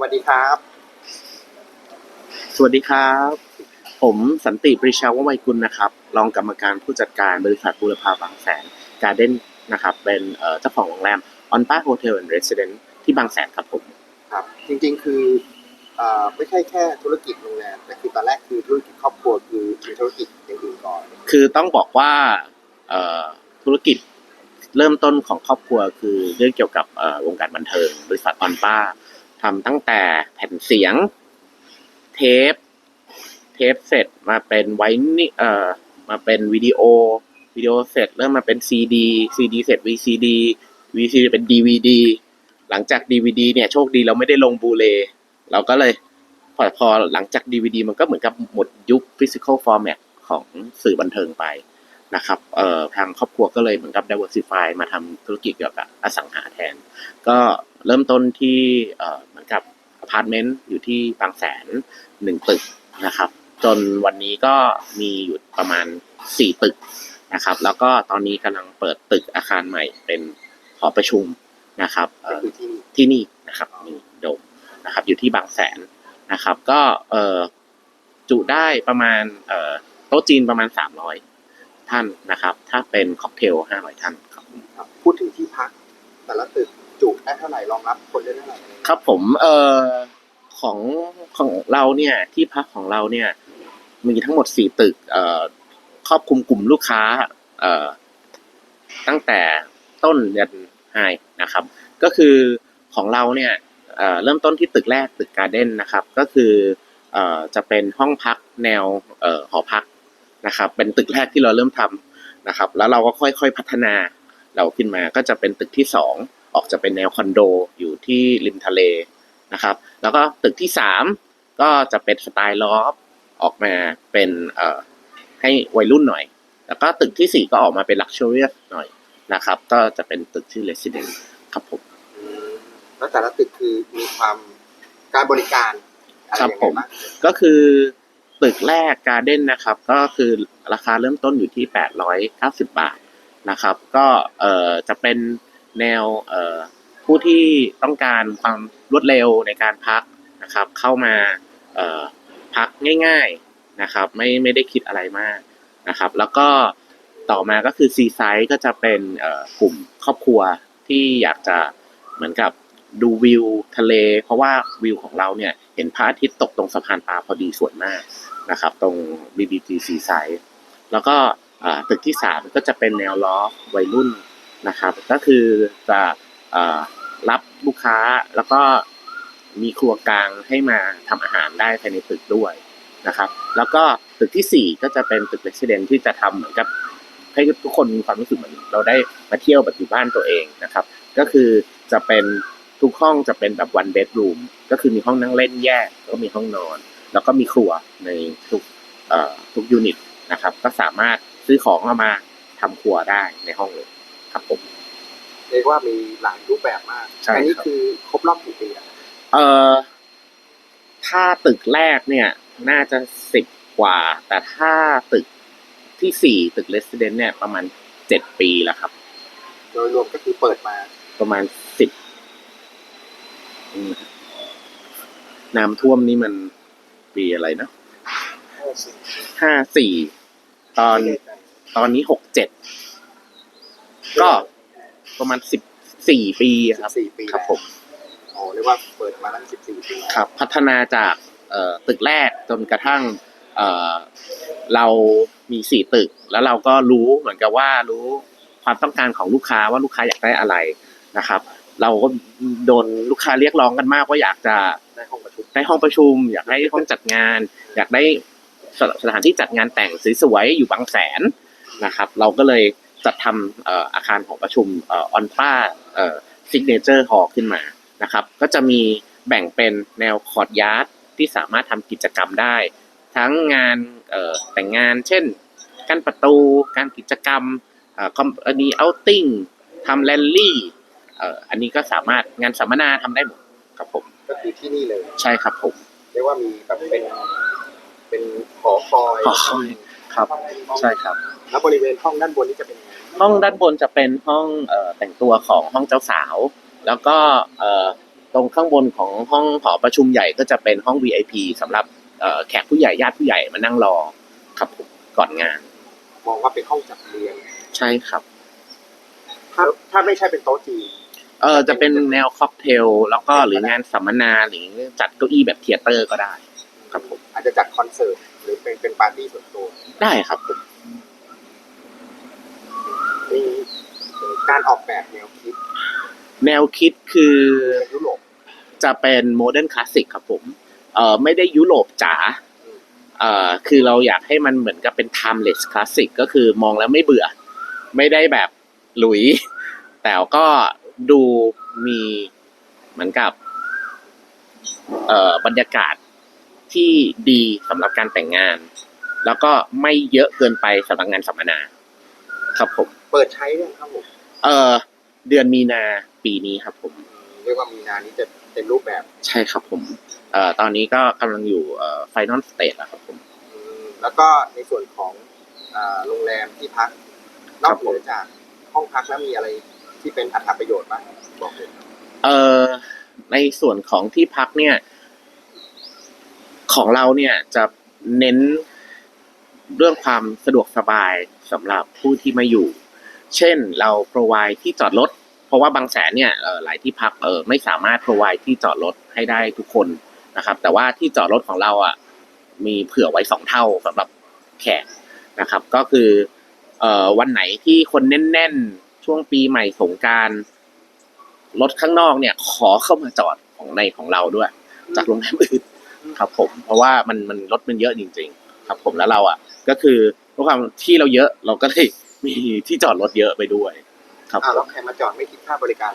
วัสดีครับ สวัสดีครับ ผมสันติปริชาววัยกุลนะครับรองกรรมการผู้จัดการบริษัทบูรพาบางแสนการ์เด้นนะครับ เป็นเอ่อเจ้าของโรงแรมออนป้าโฮเทลแอนด์เรสเดนที่บางแสนครับผมครับ จริงๆ คือเอ่อไม่ใช่แค่ธุรกิจโรงแรมแต่คือตอนแรกคือธุรกิจครอบครัวคือมีธุรกิจอย่างอื่นก่อน คือต้องบอกว่าเอ่อธุรกิจเริ่มต้นของครอบครัวคือเรื่องเกี่ยวกับเอ่อวงการบันเทิงบริษัทออนป้า ทำตั้งแต่แผ่นเสียง เทป เทปเสร็จมาเป็นไวนี่เอ่อมาเป็นวิดีโอวิดีโอเสร็จเริ่มมาเป็นซีดีซีดีเสร็จ VCD VCD เป็น DVD หลังจาก DVD เนี่ยโชคดีเราไม่ได้ลงบูเลเราก็เลยพอพอหลังจาก DVD มันก็เหมือนกับหมดยุค physical format ของสื่อบันเทิงไปนะครับเอ่อทางครอบครัวก็เลยเหมือนกับ diversify มาทำธุรกิจเกี่ยวกับอสังหาแทน ก็ เริ่มต้นที่เหมือนกับอพาร์ตเมนต์อยู่ที่บางแสนหนึ่งตึกนะครับ จนวันนี้ก็มีอยู่ประมาณสี่ตึกนะครับ แล้วก็ตอนนี้กำลังเปิดตึกอาคารใหม่เป็นหอประชุมนะครับที่นี่นะครับมีโดมนะครับ อยู่ที่บางแสนนะครับ ก็เอจุได้ประมาณเอโต๊ะจีนประมาณสามร้อยท่านนะครับ ถ้าเป็นค็อกเทลห้าร้อยท่านครับพูดถึงที่พักแต่ละตึก จุได้เท่าไหร่รองรับคนได้เท่าไหร่ครับผมเอ่อของของเราเนี่ยที่พักของเราเนี่ยมีทั้งหมดสี่ตึกเอ่อครอบคลุมกลุ่มลูกค้าเอ่อตั้งแต่ต้นยันไฮนะครับ ก็คือของเราเนี่ยเอ่อเริ่มต้นที่ตึกแรกตึกการ์เด้นนะครับ ก็คือเอ่อจะเป็นห้องพักแนวเอ่อหอพักนะครับ เป็นตึกแรกที่เราเริ่มทำนะครับ แล้วเราก็ค่อยๆพัฒนาเราขึ้นมาก็จะเป็นตึกที่สอง ออกจะเป็นแนวคอนโดอยู่ที่ริมทะเลนะครับ แล้วก็ตึกที่สามก็จะเป็นสไตล์ลอฟออกมาเป็นเอ่อให้วัยรุ่นหน่อย แล้วก็ตึกที่สี่ก็ออกมาเป็นลักชัวรี่หน่อยนะครับ ก็จะเป็นตึกที่เรสซิเดนต์ครับผมอืมแล้วแต่ละตึกคือมีความการบริการอะไรครับยังผไงมบ้างก็คือตึกแรกการ์เด้นนะครับ ก็คือราคาเริ่มต้นอยู่ที่ 890 บาทนะครับ ก็เอ่อจะเป็น แนวผู้ที่ต้องการความรวดเร็วในการพักนะครับ เข้ามาพักง่าย ๆนะครับ ไม่ไม่ได้คิดอะไรมากนะครับ แล้วก็ต่อมาก็คือซีไซด์ก็จะเป็นกลุ่มครอบครัวที่อยากจะเหมือนกับดูวิวทะเล เพราะว่าวิวของเราเนี่ยเห็นพระอาทิตย์ตกตรงสะพานปลาพอดีสวยมากนะครับ ตรง BBG ซีไซด์แล้วก็ตึกที่สามก็จะเป็นแนวล้อวัยรุ่น นะครับ ก็คือจะอรับลูกค้าแล้วก็มีครัวกลางให้มาทำอาหารได้ภายในตึกด้วยนะครับ แล้วก็ตึกที่สี่ก็จะเป็นตึกเรสเดนที่จะทำเหมือนกับให้ทุกคนมีความรู้สึกเหมือนเราได้มาเที่ยวแบบอยู่บ้านตัวเองนะครับ ก็คือจะเป็นทุกห้องจะเป็นแบบ one bedroom ก็คือมีห้องนั่งเล่นแยกแล้วก็มีห้องนอน แล้วก็มีครัวในทุกทุกยูนิตนะครับ ก็สามารถซื้อของเอามาทำครัวได้ในห้องเลย ครับผมเรียกว่ามีหลายรูปแบบมากใช่อันี้ครับคือครบรอบกี่ปีอะเอ่อถ้าตึกแรกเนี่ย น่าจะสิบกว่า แต่ถ้าตึกที่สี่ตึกเรสซิเดนเนี่ยประมาณเจ็ดปีแล้วครับ โดยรวมก็คือเปิดมาประมาณสิบน้ำท่วมนี่มันปีอะไรนะห้าสี่ตอนตอนนี้หกเจ็ด ก็ประมาณสิบสี่ปีครับสี่ปีครับผมโอ้เรียกว่าเปิดมาตั้งสิบสี่ปีครับ พัฒนาจากเอ่อตึกแรกจนกระทั่งเอ่อเรามีสี่ตึก แล้วเราก็รู้เหมือนกับว่ารู้ความต้องการของลูกค้าว่าลูกค้าอยากได้อะไรนะครับ เราก็โดนลูกค้าเรียกร้องกันมากว่าอยากจะในห้องประชุมได้ห้องประชุม อยากได้ห้องจัดงาน อยากได้สสถานที่จัดงานแต่งสวยๆอยู่บางแสนนะครับ เราก็เลย จัดทำเอ่ออาคารของประชุมเออนป้าซิกเนเจอร์ฮอลขึ้นมานะครับ ก็จะมีแบ่งเป็นแนวคอร์ดยาร์ดที่สามารถทำกิจกรรมได้ ทั้งงานเอ่อแต่งงาน เช่นกั้นประตู การกิจกรรมเอ่อคอมอันนี้เอาติ้งทำแรลลี่เอ่ออันนี้ก็สามารถงานสัมมนาทำได้หมดครับผมก็คือที่นี่เลยใช่ครับผมเรียกว่ามีแบบเป็นเป็นหอคอยหอคอยครับ ใช่ครับ แล้วบริเวณห้องด้านบนนี่จะเป็นยังไง ห้องด้านบนจะเป็นห้องเอ่อแต่งตัวของห้องเจ้าสาว แล้วก็เอ่อตรงข้างบนของห้องหอประชุมใหญ่ก็จะเป็นห้อง VIP สำหรับเอ่อแขกผู้ใหญ่ญาติผู้ใหญ่มานั่งรอครับผมก่อนงาน มองว่าเป็นห้องจัดเรียนใช่ครับ ถ้าถ้าไม่ใช่เป็นโต๊ะจีนเออจะเป็นแนวค็อกเทล แล้วก็หรืองานสัมมนาหรือจัดเก้าอี้แบบเทียเตอร์ก็ได้ ครับผม อาจจะจัดคอนเสิร์ตหรือเป็นเป็นปาร์ตี้ส่วนตัว ได้ครับผมมี การออกแบบแนวคิดแนวคิดคือเป็นยุโรปจะเป็นโมเดิร์นคลาสสิกครับผมเอ่อไม่ได้ยุโรปจ๋าเอ่อคือเราอยากให้มันเหมือนกับเป็น timeless classic ก็คือมองแล้วไม่เบื่อ ไม่ได้แบบหลุย แต่ก็ดูมีเหมือนกับเอ่อบรรยากาศที่ดีสำหรับการแต่งงาน แล้วก็ไม่เยอะเกินไปสำหรับงานสัมมนา ครับผม เปิดใช้เรื่องครับผม เอ่อเดือนมีนาปีนี้ครับผม เรียกว่ามีนานี้จะเป็นรูปแบบใช่ครับผมเอ่อตอนนี้ก็กำลังอยู่เอ่อ final stage แล้วครับผม อืมแล้วก็ในส่วนของอ่าโรงแรมที่พักนอกเหนือจากห้องพักแล้วมีอะไรที่เป็นอัตประโยชน์บ้างบอกเลยเอ่อในส่วนของที่พักเนี่ย ของเราเนี่ยจะเน้นเรื่องความสะดวกสบายสำหรับผู้ที่มาอยู่ เช่นเรา provide ที่จอดรถ เพราะว่าบางแสนเนี่ยหลายที่พักเออไม่สามารถ provide ที่จอดรถให้ได้ทุกคนนะครับ แต่ว่าที่จอดรถของเราอะมีเผื่อไว้สองเท่าสำหรับแขกนะครับ ก็คือเอ่อวันไหนที่คนแน่นๆ ช่วงปีใหม่สงการรถข้างนอกเนี่ย ขอเข้ามาจอดของในของเราด้วย จากโรงแรมอื่นครับผม เพราะว่ามันมันรถมันเยอะจริง ๆ ครับผมแล้วเราอะ ก็คือด้วยความที่เราเยอะเราก็เลย มีที่จอดรถเยอะไปด้วย ครับอ่าผแล้วมใครมาจอดไม่คิดค่าบริการ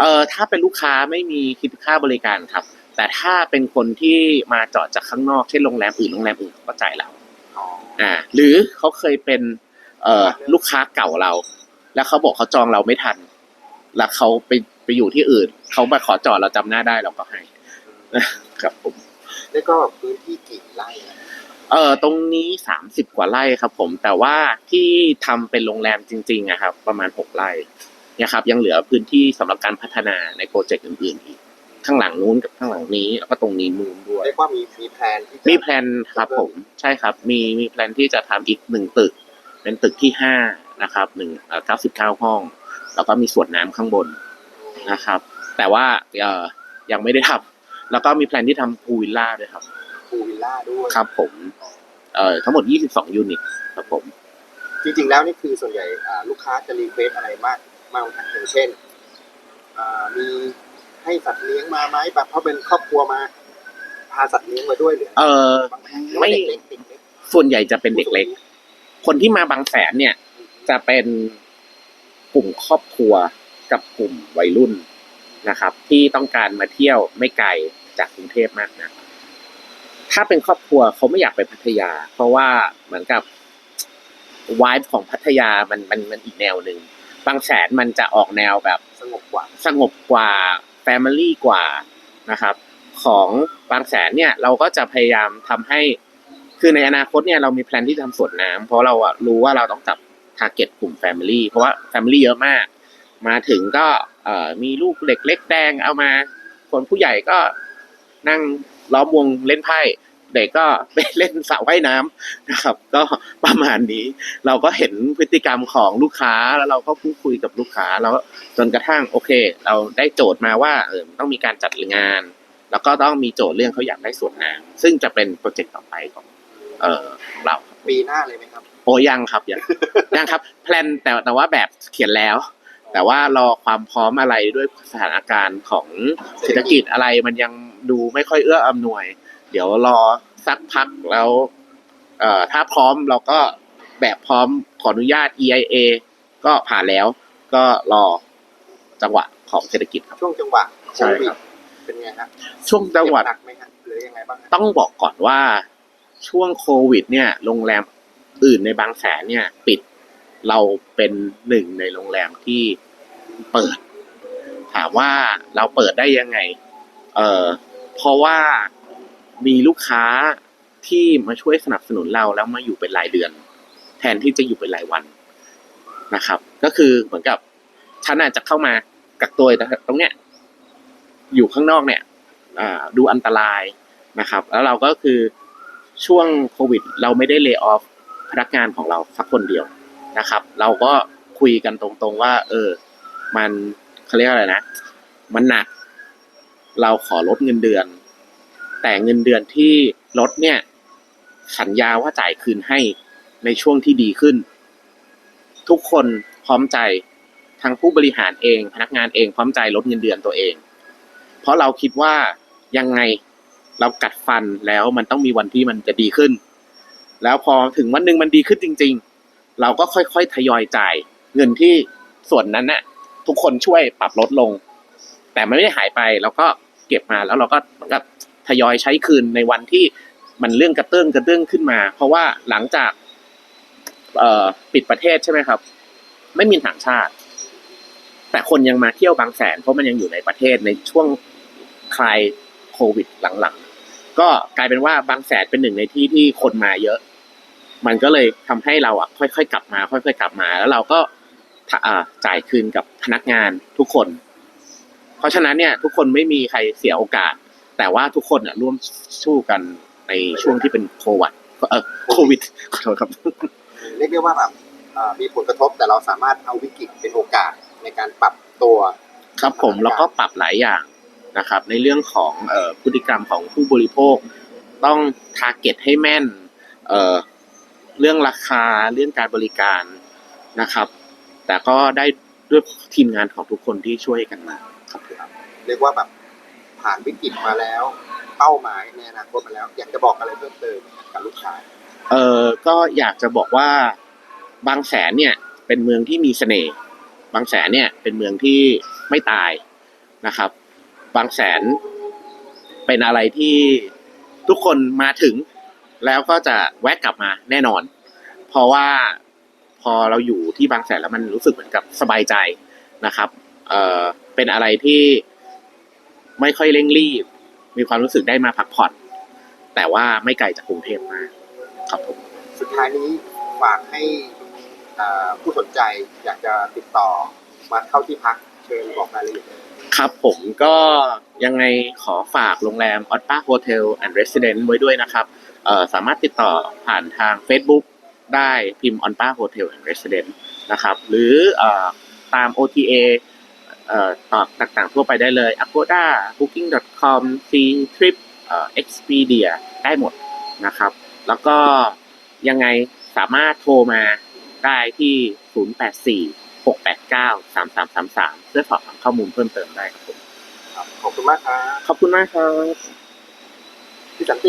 เอ่อถ้าเป็นลูกค้าไม่มีคิดค่าบริการครับ แต่ถ้าเป็นคนที่มาจอดจากข้างนอกเช่นโรงแรมอื่นโรงแรมอื่นก็จ่ายเราอ๋ออ่า หรือเขาเคยเป็น เอ่อลูกค้าเก่าเรา แล้วเขาบอกเขาจองเราไม่ทัน แล้วเขาไปไปอยู่ที่อื่นเขามาขอจอดเราจำหน้าได้เราก็ให้ ครับผมแล้วก็พื้นที่กี่ไร่นะ เออตรงนี้สามสิบกว่าไร่ครับ ผม แต่ว่าที่ทำเป็นโรงแรมจริงๆอะครับ ประมาณหกไร่เนี่ยครับ ยังเหลือพื้นที่สำหรับการพัฒนาในโปรเจกต์อื่นๆอีกข้างหลังนู้นกับข้างหลังนี้แล้วก็ตรงนี้นู้นด้วยเรียกว่ามีมีแพลนที่จะมีแพลนครับ ผมใช่ครับ มีมีแพลนที่จะทำอีกหนึ่งตึก เป็นตึกที่ห้านะครับหนึ่งเก้าสิบเก้าห้อง แล้วก็มีสวนน้ำข้างบนนะครับ แต่ว่าเอ่อยังไม่ได้ทำแล้วก็มีแพลนที่ทำพูลวิลล่าด้วยครับพู ลวิลล่าด้วย ครับผมเอ่อทั้งหมดยี่สิบสองยูนิตครับผม จริงๆแล้วนี่คือส่วนใหญ่อ่าลูกค้าจะรีเควสอะไรมากมากกว่านั้นอย่างเช่นอ่ามีให้สัตว์เลี้ยงมาไหมแบบเพราะเป็นครอบครัวมา พาสัตว์เลี้ยงมาด้วยหรือเอ่อบ้างไหหรือว่าไม่ เด็กๆเด็กเล็กส่วนใหญ่จะเป็นเด็กเล็ก คนที่มาบางแสนเนี่ย จะเป็นกลุ่มครอบครัวกับกลุ่มวัยรุ่นนะครับ ที่ต้องการมาเที่ยวไม่ไกลจากกรุงเทพมากนะ ถ้าเป็นครอบครัวเขาไม่อยากไปพัทยา เพราะว่าเหมือนกับวายของพัทยามันมันมันอีกแนวหนึ่งบางแสนมันจะออกแนวแบบสงบกว่า สงบกว่าแฟมิลี่กว่านะครับ ของบางแสนเนี่ยเราก็จะพยายามทำให้คือในอนาคตเนี่ยเรามีแพลนที่ทำสวนน้ำเพราะเราอะรู้ว่าเราต้องจับทาร์เก็ตกลุ่มแฟมิลี่เพราะว่าแฟมิลี่เยอะมาก มาถึงก็เออมีลูกเด็กเล็กแดงเอามา คนผู้ใหญ่ก็นั่งล้อมวงเล่นไพ่ เด็กก็ไปเล่นสระว่ายน้ำนะครับ ก็ประมาณนี้ เราก็เห็นพฤติกรรมของลูกค้าแล้วเราก็พูดคุยกับลูกค้าแล้วจนกระทั่งโอเค เราได้โจทย์มาว่าเออต้องมีการจัดงาน แล้วก็ต้องมีโจทย์เรื่องเขาอยากได้สวนน้ำซึ่งจะเป็นโปรเจกต์ต่อไปของเอ่อของเราปีหน้าเลยไหมครับโอ้ยังครับยังยังครับ แพลนแต่แต่ว่าแบบเขียนแล้ว แต่ว่ารอความพร้อมอะไรด้วยสถานการณ์ของเศรษฐกิจอะไรมันยังดูไม่ค่อยเอื้ออำนวย เดี๋ยวรอสักพักแล้วเอ่อถ้าพร้อมเราก็แบบพร้อมขออนุญาต EIA ก็ผ่านแล้วก็รอจังหวะของเศรษฐกิจครับ ช่วงจังหวะโคใช่วิครัดบเป็นไงครับช่วงจังหวัดเจ็บหนักไหมครับหรือยังไงบ้างฮะต้องบอกก่อนว่าช่วงโควิด เนี่ย โรงแรมอื่นในบางแสนเนี่ย ปิดเราเป็นหนึ่งในโรงแรมที่เปิด ถามว่าเราเปิดได้ยังไง เอ่อเพราะว่า มีลูกค้าที่มาช่วยสนับสนุนเราแล้วมาอยู่เป็นรายเดือน แทนที่จะอยู่เป็นรายวันนะครับ ก็คือเหมือนกับฉันอาจจะเข้ามากักตัวแต่ตรงเนี้ยอยู่ข้างนอกเนี่ยดูอันตรายนะครับ แล้วเราก็คือช่วงโควิด เราไม่ได้เลิกออฟพนักงานของเราสักคนเดียวนะครับ เราก็คุยกันตรงๆว่า เออ มันเขาเรียกอะไรนะ มันหนัก เราขอลดเงินเดือน แต่เงินเดือนที่ลดเนี่ย สัญญาว่าจ่ายคืนให้ในช่วงที่ดีขึ้น ทุกคนพร้อมใจทั้งผู้บริหารเอง พนักงานเองพร้อมใจลดเงินเดือนตัวเอง เพราะเราคิดว่ายังไงเรากัดฟันแล้วมันต้องมีวันที่มันจะดีขึ้น แล้วพอถึงวันหนึ่งมันดีขึ้นจริง ๆ เราก็ค่อยๆทยอยจ่าย เงินที่ส่วนนั้นน่ะทุกคนช่วยปรับลดลง แต่มันไม่ได้หายไปเราก็เก็บมาแล้วเราก็เหมือนกับ ทยอยใช้คืนในวันที่มันเรื่องกระเตื้องกระเตื้องขึ้นมา เพราะว่าหลังจากเออปิดประเทศใช่ไหมครับ ไม่มีต่างชาติ แต่คนยังมาเที่ยวบางแสน เพราะมันยังอยู่ในประเทศในช่วงคลายโควิดหลังๆ ก็กลายเป็นว่าบางแสนเป็นหนึ่งในที่ที่คนมาเยอะ มันก็เลยทำให้เราอะค่อยๆกลับมา ค่อยๆกลับมา แล้วเราก็จ่ายคืนกับพนักงานทุกคน เพราะฉะนั้นเนี่ย ทุกคนไม่มีใครเสียโอกาส แต่ว่าทุกคนอะร่วมสู้กันในช่วงที่เป็นโควิดเออโควิดขอโทษครับ เรียกได้ว่าแบบอ่ามีผลกระทบแต่เราสามารถเอาวิกฤตเป็นโอกาสในการปรับตัว ครับผมแล้วก็ปรับหลายอย่างนะครับ ในเรื่องของเอ่อพฤติกรรมของผู้บริโภค ต้องทาร์เก็ตให้แม่นเอ่อเรื่องราคาเรื่องการบริการนะครับ แต่ก็ได้ด้วยทีมงานของทุกคนที่ช่วยกันมาครับผมเรียกว่าแบบ ผ่านวิกฤตมาแล้ว เป้าหมายในอนาคตมาแล้ว อยากจะบอกอะไรเพิ่มเติมกับลูกค้าเออก็อยากจะบอกว่าบางแสนเนี่ยเป็นเมืองที่มีเสน่ห์บางแสนเนี่ยเป็นเมืองที่ไม่ตายนะครับ บางแสนเป็นอะไรที่ทุกคนมาถึง แล้วก็จะแวะกลับมาแน่นอน เพราะว่าพอเราอยู่ที่บางแสนแล้วมันรู้สึกเหมือนกับสบายใจนะครับเออเป็นอะไรที่ ไม่ค่อยเร่งรีบ มีความรู้สึกได้มาพักผ่อน แต่ว่าไม่ไกลจากกรุงเทพมากครับผมสุดท้ายนี้ฝากให้อ่าผู้สนใจอยากจะติดต่อมาเข้าที่พักเชิญบอกรายละเอียดเลยครับผมก็ยังไงขอฝากโรงแรม o t t a Hotel and Residence ไว้ด้วยนะครับเอ่อสามารถติดต่อผ่านทาง Facebook ได้พิมพ์ o n t a Hotel and Residence นะครับ หรือเอ่อตาม OTA เอ่อตอบต่างๆทั่วไปได้เลย Agoda Booking.com C Trip เอ่อ Expedia ได้หมดนะครับ แล้วก็ยังไงสามารถโทรมาได้ที่ 084 689 3333 เพื่อสอบถามข้อมูลเพิ่มเติมได้ครับผมครับขอบคุณมากครับ ขอบคุณมากครับ พี่สันติ